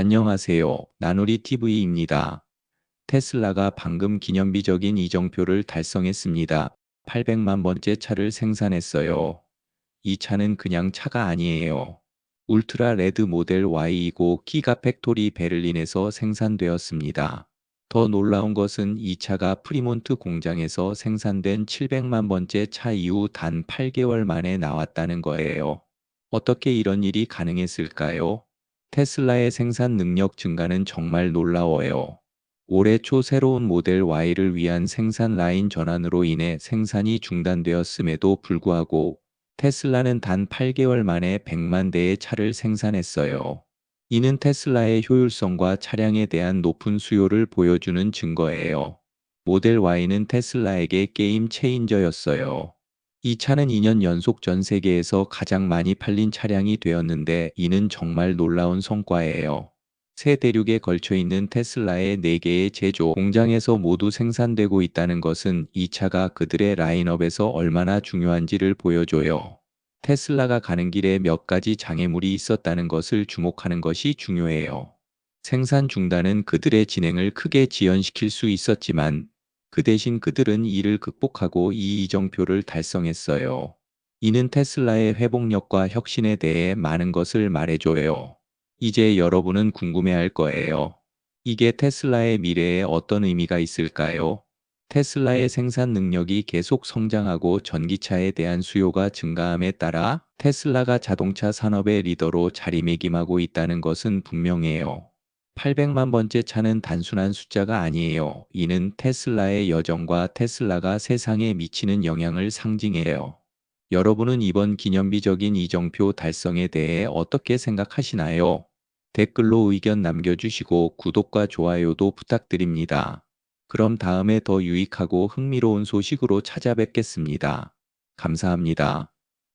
안녕하세요. 나누리 TV입니다. 테슬라가 방금 기념비적인 이정표를 달성했습니다. 800만 번째 차를 생산했어요. 이 차는 그냥 차가 아니에요. 울트라 레드 모델 Y이고 기가 팩토리 베를린에서 생산되었습니다. 더 놀라운 것은 이 차가 프리몬트 공장에서 생산된 700만 번째 차 이후 단 8개월 만에 나왔다는 거예요. 어떻게 이런 일이 가능했을까요? 테슬라의 생산 능력 증가는 정말 놀라워요. 올해 초 새로운 모델 Y를 위한 생산 라인 전환으로 인해 생산이 중단되었음에도 불구하고 테슬라는 단 8개월 만에 100만 대의 차를 생산했어요. 이는 테슬라의 효율성과 차량에 대한 높은 수요를 보여주는 증거예요. 모델 Y는 테슬라에게 게임 체인저였어요. 이 차는 2년 연속 전 세계에서 가장 많이 팔린 차량이 되었는데 이는 정말 놀라운 성과예요. 세 대륙에 걸쳐 있는 테슬라의 4개의 제조 공장에서 모두 생산되고 있다는 것은 이 차가 그들의 라인업에서 얼마나 중요한지를 보여줘요. 테슬라가 가는 길에 몇 가지 장애물이 있었다는 것을 주목하는 것이 중요해요. 생산 중단은 그들의 진행을 크게 지연시킬 수 있었지만 그 대신 그들은 이를 극복하고 이 이정표를 달성했어요. 이는 테슬라의 회복력과 혁신에 대해 많은 것을 말해줘요. 이제 여러분은 궁금해할 거예요. 이게 테슬라의 미래에 어떤 의미가 있을까요? 테슬라의 생산 능력이 계속 성장하고 전기차에 대한 수요가 증가함에 따라 테슬라가 자동차 산업의 리더로 자리매김하고 있다는 것은 분명해요. 800만 번째 차는 단순한 숫자가 아니에요. 이는 테슬라의 여정과 테슬라가 세상에 미치는 영향을 상징해요. 여러분은 이번 기념비적인 이정표 달성에 대해 어떻게 생각하시나요? 댓글로 의견 남겨주시고 구독과 좋아요도 부탁드립니다. 그럼 다음에 더 유익하고 흥미로운 소식으로 찾아뵙겠습니다. 감사합니다.